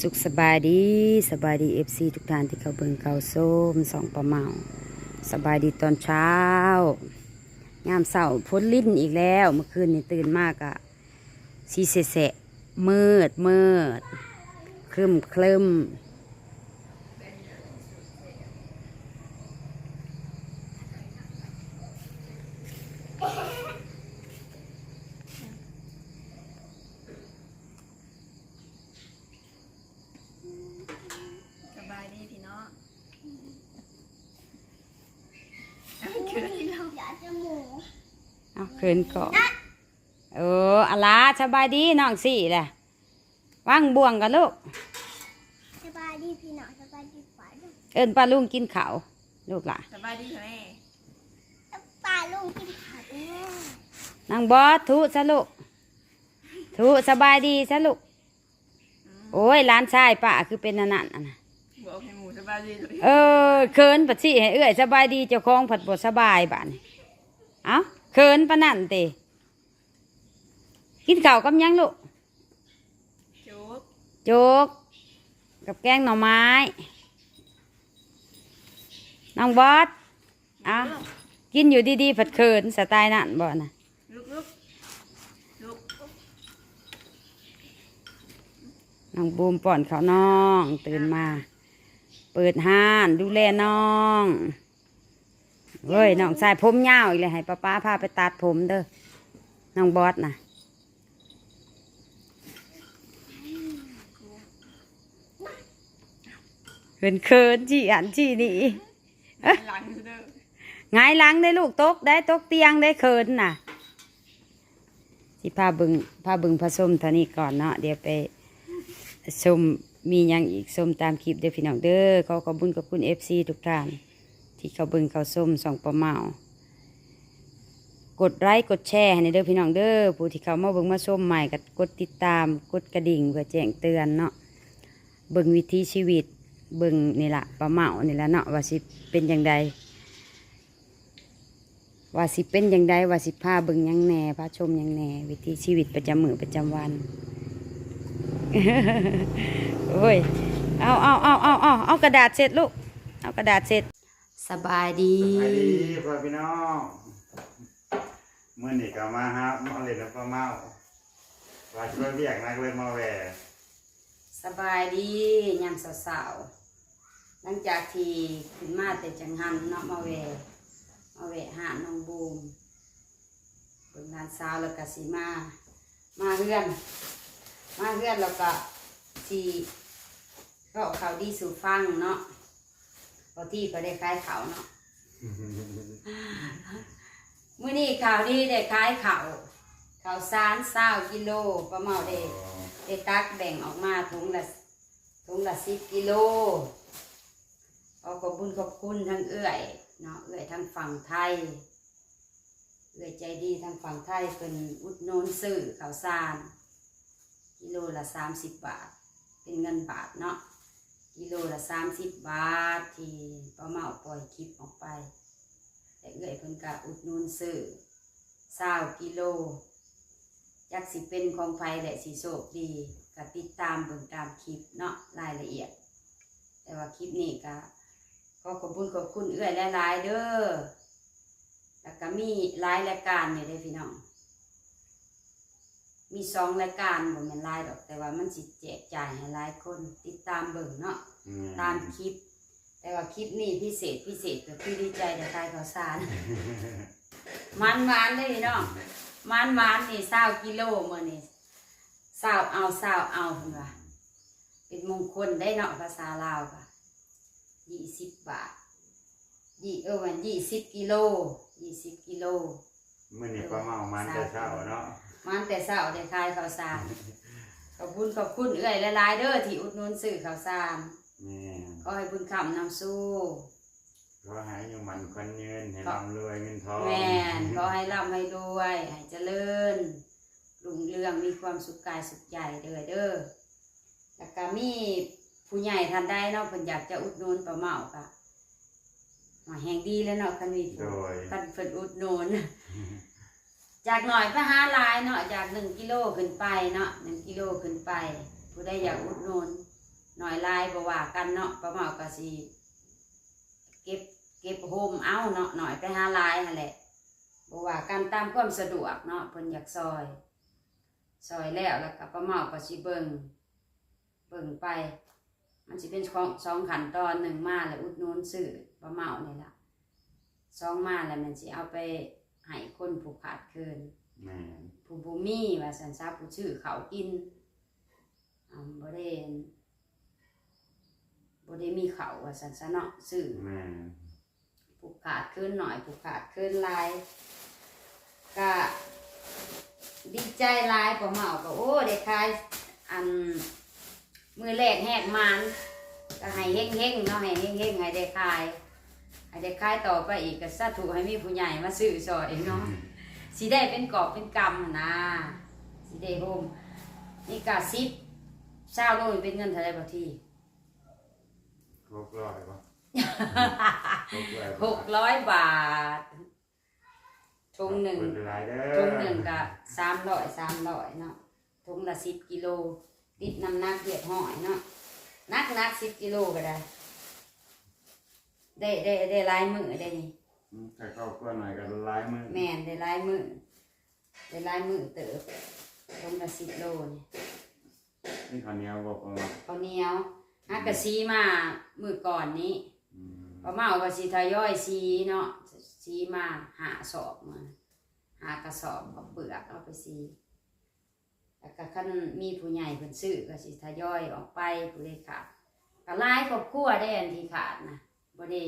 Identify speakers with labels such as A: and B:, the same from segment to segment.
A: สุขสบายดีสบายดีเอฟซีทุกท่านที่เขาเบิ่งเขาส้มสองประเมาสบายดีตอนเช้ายามเสาร์พ้นลิ้นอีกแล้ว เมื่อคืนนี่ตื่นมากอะสีเสะเมืดมืดครึมครึม
B: สบายดีพี่น้องเกิดที่เรา
A: เอาคืนก่อนเอออะลาสบายดีน้องสี่แหละว่างบ่วงกันลูก
C: สบายดีพี่น้องสบายดีป่าลุง
A: เอิญป้าลุงกินข้าวลูกหล่ะ
B: สบายดีแม่
C: ป้าลุงกินผักแม่
A: นางบอสทุซะลูกทุสบายดีซะลูกโอ้ยร้านชายป้าคือเป็นอันนั่นอันน่ะ
B: บอกให้หมูสบายดีเลย
A: เออเขินปัดสิให้เอื้อยสบายดีเจ้าของผัดบดสบายบ้านเอ้า เขินปะนั่นเตกินข้าวกับหยังลูก
B: จุ๊บ
A: โจกกับแกงหน่อไม้ น้องบอสเอ้ากินอยู่ดีๆผัดเขินสไตล์นั่นบ่น่ะ
B: ลุกลุกลุก
A: น้องบูมป้อนข้าวน้อง ตื่นมา เปิดห้านดูแลน้อง เฮ้ยน้องชายผมยาวอีกเลยให้ป้าป้าพาไปตัดผมเด้อน้องบอสนะเขินเขินจีอันจีนี่
B: หลังเด้อ
A: ไงายหลังได้ลูกตกได้ตกเตียงได้เขินน่ะที่พาบึงพาบึงผสมเท่านี้ก่อนเนาะเดี๋ยวไปชมมียังอีกชมตามคลิปเด้อพี่น้องเด้อขอขอบคุญกับคุณเอฟซีทุกท่าน ที่เขาเบิ่งเขาส้มสองประเมากดไลค์กดแชร์ให้เด้อพี่น้องเด้อผู้ที่เขามาเบิ่งมาชมใหม่ก็กดติดตามกดกระดิ่งเพื่อแจ้งเตือนเนาะเบิ่งวิถีชีวิตเบิ่งนี่ละประเมานี่ละเนาะว่าสิเป็นอย่างใดว่าสิเป็นอย่างใดว่าสิพาเบิ่งยังแหน่พาชมยังแหน่วิถีชีวิตประจำมือประจำวันโอ้ยเอาเอาเอาเอาเอาเอากระดาษเสร็จลูกเอากระดาษเสร็จ สบายดี
D: สวัสดีพ่อพี่น้องเมื่อนี่ก็มาฮะมาเล่นกับป้าเมาว่าช่วยเรียกนักเลยมาแหว
A: สบายดียามสาวๆหลังจากที่ขึ้นมาแต่จังหันเนาะมาแหวมาแหวหาน้องบูมเป็นงานสาวแล้วก็สีมา มาเฮือน มาเฮือนแล้วก็สีก็เอาข่าวดีสู่ฟังเนาะ พอที่ก็ได้ขายข่าวเนาะมื่อนี้ข่าวดีได้ขายข่าวข่าวสารเศร้ากิโลประเมาได้ได้ตักแบ่งออกมาถุงละถุงละสิบกิโลขอขอบคุณขอบคุณทั้งเอื้อยเนาะเอื้อยทั้งฝั่งไทยเอื้อยใจดีทั้งฝั่งไทยเป็นอุดหนุนซื้อข่าวสารกิโลละสามสิบบาท เป็นเงินบาทเนาะ กิโลละสามสิบบาท ที่ประเมาปล่อยคลิปออกไป แต่เอื้อยเพิ่นกะอุดหนุนซื้อเศร้ากิโลจักสิเป็นของไฟและสีโศกดีก็ติดตามเบิ่งตามคลิปเนาะรายละเอียด แต่ว่าคลิปนี้ก็ขอขอบคุณขอบคุณเอื้อยหลายๆเด้อแล้วก็มีหลายรายการอยู่เด้พี่น้อง มีสองรายการบ่แม่นหลายดอก แต่ว่ามันสิแจกจ่ายให้หลายคน ติดตามเบิ่งเนาะตามคลิป แต่ว่าคลิปนี้พิเศษพิเศษก็คือดีใจแต่ทายข่าวสารมันหวานเลยเนาะมันหวานนี่เศร้ากิโลมื่อนี่เศร้าเอาเศร้าเอาเพิ่นว่าเป็นมงคลได้เนาะภาษาลาวค่ะยี่สิบบาทยี่เออวันยี่สิบกิโลยี่สิบกิโล
D: เมื่อนี่ป้าเมามันแต่เช้าเนาะ
A: มันแต่เศร้าได้ขายข้าวสารขอบคุณขอบคุณเอื้อยหลายๆเด้อที่อุดหนุนซื้อข้าวสาร
D: แม่
A: ก็ให้บุญคำนำสู้
D: ก็หายอยู่มันคนเงินให้ร่ำรวยเงินทอง
A: แม่นขอให้ร่ำให้รวยให้เจริญรุ่งเรืองมีความสุขกายสุขใจเด้อเด้อแล้วก็มีผู้ใหญ่ท่านใดเนาะเพิ่นอยากจะอุดหนุนปลาเมาก็มาแห่งดีแล้วเนาะคันมี
D: โดย
A: คันเพิ่นอุดหนุน จากหน่อยไปหาลายเนาะจากหนึ่งกิโลขึ้นไปเนาะหนึ่งกิโลขึ้นไป ผู้ใดอยากอุดหนุนหน่อยลายบว่ากันเนาะป้าเมาก็สิเก็บเก็บโฮมเอาเนาะหน่อยไปหาลายนั่นแหละบว่ากันตามความสะดวกเนาะเพิ่นอยากซอยซอยแล้วแล้วก็ป้าเมาก็สิเบิ่งเบิ่งไป มันสิเป็นของสองขันตอนหนึ่งมาแล้วอุดหนุนซื้อป้าเมานี่ล่ะสองมาแล้วมันสิเอาไป ให้คนผู้ขาดเคิน
D: แม่น
A: ผู้บุมีว่าสันซาผู้ชื่อเขากินอ่าบ่ได้บ่ได้มีเขาว่าสันซะเนาะซื้อ
D: แม่น
A: ผู้ขาดขึ้นหน่อยผู้ขาดขึ้นหลายก็ดีใจหลายพอเมาก็โอ้ได้ขายอันมือแรกแหกมันก็ให้เฮงเฮงๆเนาะให้เฮงเฮงๆให้ได้ขาย ให้ได้ขายต่อไปอีกก็สาธุให้มีผู้ใหญ่มาซื้อซอยเนาะสีได้เป็นกอบเป็นกำนะสีได้โฮมนี่กะซิปเศร้าโลนี่เป็นเงินเท่าไรบ่ที่
D: หกร้อยป่ะหกร้อย
A: หกร้อยบาททุงหนึ่ง
D: เปิดหลายเด้อ
A: ทุงหนึ่งกะสามร้อยสามร้อยเนาะทุงละสิบกิโลติดน้ำหนักเดียดห้อยเนาะนักนักสิบกิโลก็ได้ ได้ได้ได้หลายมือได้นี่
D: ถ้าเข้าก็หน่อยก็หลายมือ
A: แม่นได้หลายมือได้หลายมือเติบทุงละสิบโลนี่
D: นี่ข้าวเหนียวบอกว่า
A: ข้าวเหนียวฮักกะซีมามือก่อนนี้
D: อืม
A: ป้าเมาก็สีทยอยซีเนาะซีมาหาสอบมาหากระสอบเอาเปลือกเอาไปซีแล้วก็คันมีผู้ใหญ่เพิ่นซื้อก็สิทยอยออกไปผู้เล็กขาดก็หลายครอบครัวได้อันที่ขาดนะ บ่ได้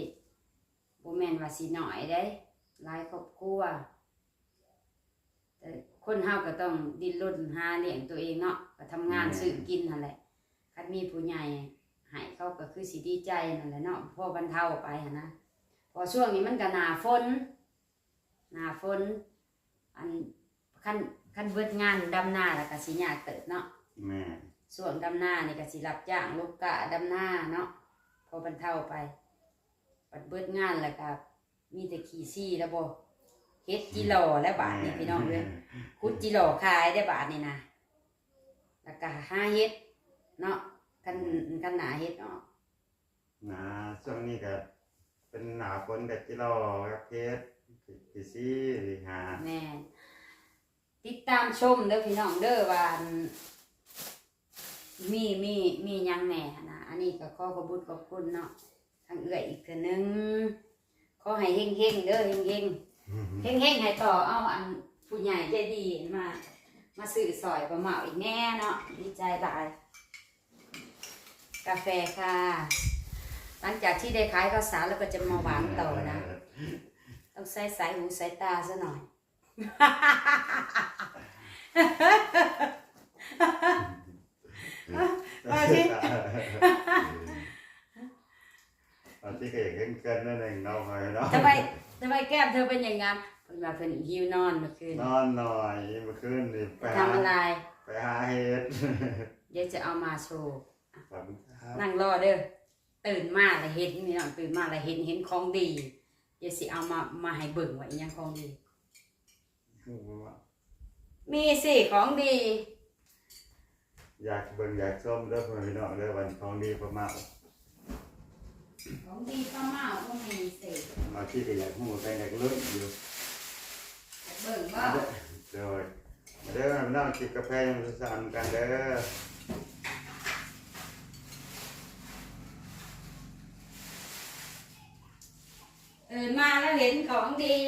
A: บ่แม่นว่าสิน้อยได้หลายครอบครัวแต่คนเฮาก็ต้องดิ้นรนหาเลี้ยงตัวเองเนาะก็ทำงานซื้อกินนั่นแหละคันมีผู้ใหญ่ให้เขาก็คือสิดีใจนั่นแหละเนาะพอบรรเทาไปหั้นนะพอช่วงนี้มันก็หนาฝนหนาฝนอันคันคันเบิดงานดำนาแล้วก็สิยากเติบเนาะ
D: แม่
A: ส่วนดำนานี่ก็สิรับจ้างลูกกะดำนาเนาะพอบรรเทาไป ปัดเบิดงานแล้วก็มีแต่ขี่ซี่แล้วบ่เฮ็ดจิโลและบาทนี่พี่น้องเลยคุดจิโลขายได้บาทนี่นะแล้วก็หาเฮ็ดเนาะกันกันหนาเฮ็ดเนาะ
D: หนาช่วงนี้ก็เป็นหนาฝนกับจิโร่กับเพชรกี่ซี่หรือหา
A: แม่นติดตามชมเด้อพี่น้องเด้อว่าอันมีมีมีหยังแหน่หั้นนะอันนี้ก็ขอขอบคุญขอบคุณเนาะ ทางเอื้อยอีกเทื่อนึงขอให้เฮงเฮงๆเด้อเฮงเฮงๆเฮงเฮงๆให้ต่อเอาอันผู้ใหญ่ใจดีมา มาซื้อซอยประเหมาอีกแน่เนาะดีใจหลาย กาแฟค่ะ หลังจากที่ได้ขายข้าวสารแล้วก็จะมาหวานต่อนะ ต้องใส่สายหูสายตาซะหน่อย มาสิ
D: ตอน ที่ก็อกเล่นเกินนั่นเองเนาะไปเนาะ
A: ทำไมทำไมแก้มเธอเป็นอย่างงั้นเพิ่นมาเพิ่นหิวนอนเมื่อคืน
D: นอนหน่อยเมื่อคืนนี่ไปหา
A: ทำอะไร
D: ไปหาเห็ด
A: เดี๋ยวจะเอามาโชว์
D: ขอบคุณครับ
A: นั่งรอเด้อตื่นมาแล้วเห็นนี่น้องตื่นมาแล้วเห็นเห็นของดี เดี๋ยวสิเอามามาให้เบิ่งว่าอีหยังของดี มีสิของดี
D: อยากเบิ่งอยากชมเด้อพี่น้องเด้อวันของดีประมาณ
A: ของดีข้าวเมาก็มีสิ
D: มาที่ก็อยากหูแต่อยากลุ้นอยู่
A: เบิ่ง
D: มา
A: ว่า
D: เด้อเด้อมาเด้อพี่น้องจิบกาแฟยังสั่นกันเด้อ
A: ตื่นมาแล้วเห็นของดี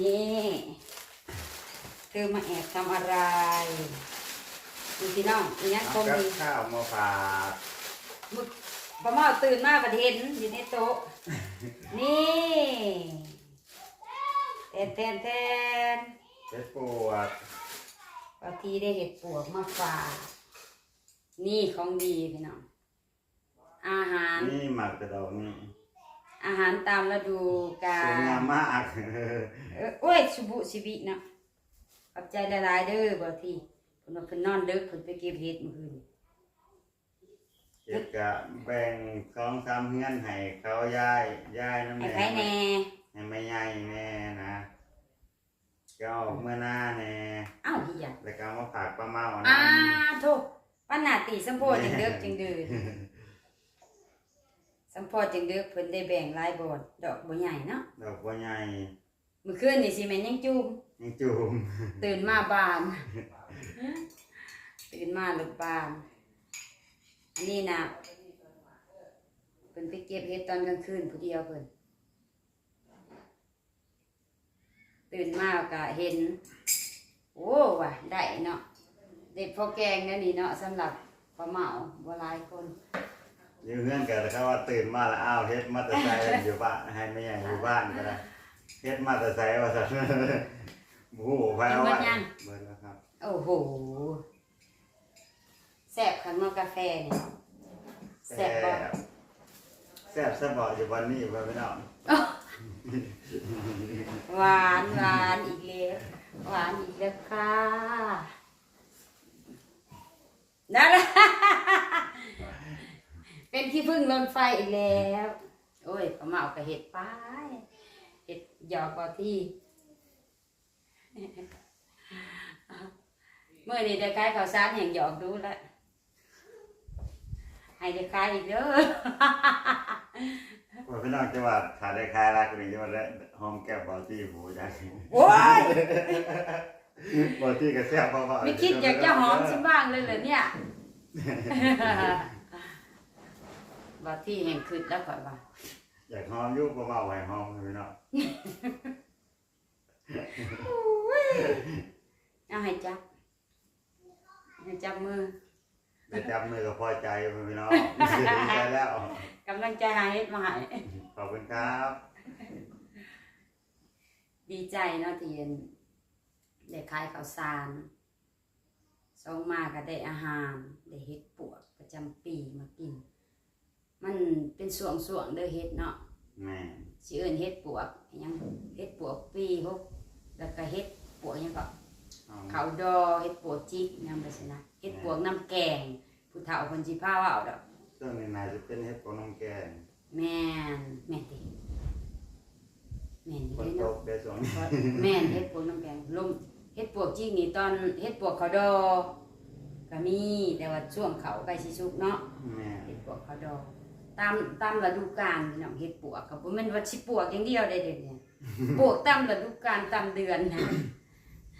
A: นี่เธอมาแอบทำอะไรดูพี่น้องอีนี้ค
D: เอา
A: ง
D: กับ
A: ดี
D: ข้าวมาฝาก
A: มึกพอมาตื่นมาประเห็นอยู่ในโต๊ะ นี่แทนแทนแทน
D: เฮ็ดปวด
A: บางทีได้เห็ดปวกมาฝากนี่ของดีพี่น้อง อาหาร
D: นี่หมักกระดองนี่
A: อาหารตามฤดูกา
D: สวย
A: ล
D: งามมาก
A: เออโอ้ยสุบุสิบิเนาะขอบใจหลายๆเด้อบางทีเพิ่นว่าเพิ่นนอนดึกเพิ่นไปเก็บเห็ดเมื่อคืน
D: เก็บกะแบ่งสองสามเฮือนให้เขาย้ายย้ายน้ำ
A: ให้
D: แห
A: ไผแหน่
D: ให้ไม่ใหญ่แน่นะก็เมื่อหน้าแน่
A: เอ้าเฮีย
D: แล้วก็เอามาฝากป้าเมา
A: อ้า
D: นะ
A: โทษป้าหนาตีสัมโพจังเดือกจังเดือสัมโพจังเดือกเพิ่นได้แบ่งหลายบอนดอกบ่ใหญ่เนาะ
D: ดอกบัวใหญ่
A: มื้อคืนนี่สิแม่นยังจุ่ม
D: ยังจูม
A: ตื่นมาบาน ตื่นมาหลุดบาน อันนี้นะเพิ่นไปเก็บเห็ดตอนกลางคืนผู้เดียวเพิ่นตื่นมาก็เห็น โอ้ว่ะได้เนาะเด็ดพอแกงนั่นนี่เนาะสำหรับปลาเหมาบ่หลายคน
D: อยู่เงื่อนกันนะครับว่าตื่นมาแล้วอ้าวเฮ็ดมาแต่ไซอยู่บ้านให้ไม่ใหญ่อยู่บ้านก็ได้เฮ็ดมาแต่ไซว่าสัตว์โอ้โหไปเอาไว้เบิดแล้วครับ
A: โอ้โห แซ่บขันมากาแฟเนี่ยแซ่บบ่
D: แซ่บแซ่บบอกอยู่วันนี้ไปไม่น้อง
A: หวานหวานอีกแล้วหวานอีกแล้วค่ะนั่นแหละเป็นที่พึ่งลนไฟอีกแล้ว โอ้ยปลาเหมากับเห็ดป้ายเห็ดหยอกกว่าที่เมื่อนี้ได้ขายข้าวสารแห่งหยอกดูแล้ว ให้ได้ขายอีกเด้อ
D: ว่าพี่น้องจังหวัดขาได้คายรักหนึ่งจังหวัดและห้องแก้วบอตี้หูจัง
A: โอ้ย
D: บอตี้กับแซ่บเพราะว่า
A: ไม่คิดอยากจะหอมสิบ้างเลยเหรอเนี่ยบาที่แห่งคืนแล้วก่อนว่า
D: อยากหอมอยุบเบาๆไว้หอมพี่น้อง
A: เอาให้จับให้จับมือ
D: ได้จับมือกับพอใจพี่น้องดีใจแล้ว
A: กำลังใจหายมาใหาย
D: ขอบคุณครับ
A: ดีใจเนาะที่เห็นได้ขายข้าวสารสองมาก็ได้อาหารได้เฮ็ดปวกประจำปีมากิน มันเป็นส่วงส่วงๆเด้อเฮ็ดเนาะ
D: แม่
A: สิเอิ้นเฮ็ดปวกอิหยังเฮ็ดปวกปีหกแล้วก็เฮ็ดปวกอิหยังก็
D: เอา
A: เขาดอเฮ็ดปวกจิกนำไปสินะ เฮ็ดปวกน้ำแกง ผู้เฒ่าคนสิพาเว่าดอก
D: ช่วงนี้นายจะเป็นเฮ็ดปนน้ำแกง
A: แม่นแม่นติแม่น
D: ฝน
A: เด้
D: ต
A: เนาะ
D: กได้สองนี้
A: แม่นเฮ็ดปวกน้ำแกงลมเฮ็ดปวกจิกนี่ตอนเฮ็ดปวกเขาดอก็มีแต่ว่าช่วงเขาใกล้สิสุกเนาะ
D: แม่
A: เฮ็ดปวกเขาดอตามตามฤดูกาลพี่น้องเฮ็ดปวกก็บ่แม่นว่าสิปวกอย่างเดียวได้เด้เนี่ยปวกตามฤดูกาลตามเดือนนะ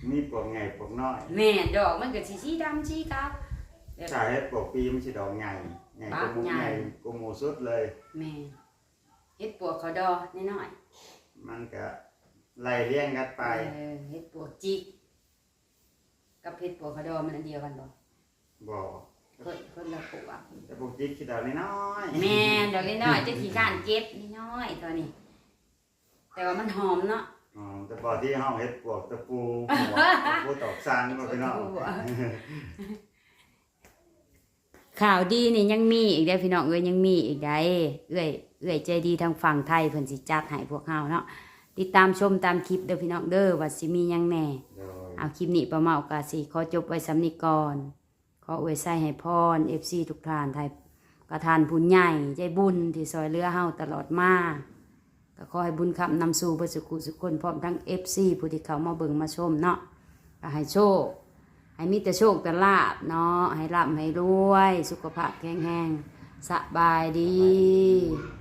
D: มีปลวกใหญ่ปลวกน้อย
A: แม่ดอกมันก็สีสีดำสีขาวแบบ
D: ถ้าเฮ็ดปลวกปีมันสิดอกใหญ่ใหญ่กว่าหมู
A: ปากใหญ่
D: ใหญ่กว่าหมูสุดเลย
A: แม่เฮ็ดปวกเขาดอน้อย
D: มันก็ไล่เลี้ยงกัน
A: ๆ
D: ไป
A: เออเฮ็ดปวกจิกกับเฮ็ดปวกเขาดอมันอันเดียวกันบ่
D: บ่
A: คนคนละปวก
D: แต่ปลวกจิ๊กคิดดอกน้อยๆ
A: แม่ดอกน้อยๆจะขี้ข้านเก็บน้อยๆตัวนี้ แต่ว่ามันหอมเนาะ
D: อ๋อแต่บ่ที่ห้องเฮ็ดปลวกตะปูหัวตะปูตอกซานบ่พี่น้อง
A: ข่าวดีนี่ยังมีอีกได้อพี่น้องเอ้ยยังมีอีกได้เอ้ยเอ้ยใจดีทางฝั่งไทยเพิ่นสิจัดให้พวกเฮาเนาะติดตามชมตามคลิปเด้อพี่น้องเด้อว่าสิมีหยังแหน่
D: โดย
A: เอาคลิปนี้ประเมากาสิขอจบไว้สำนิก่อนขออวยใส่ให้พรเอฟซีทุกท่านไทยกระทานบุญใหญ่ใจบุญที่ซอยเรือเฮาตลอดมา ก็ขอให้บุญคำนำสู่เพื่อสุขุสุขคนพร้อมทั้งเอฟซีผู้ที่เขามาเบิ่งมาชมเนาะก็ให้โชค ให้มีแต่โชคแต่ลาบเนาะให้ร่ำให้รวย สุขภาพแข็งแรงสบายดี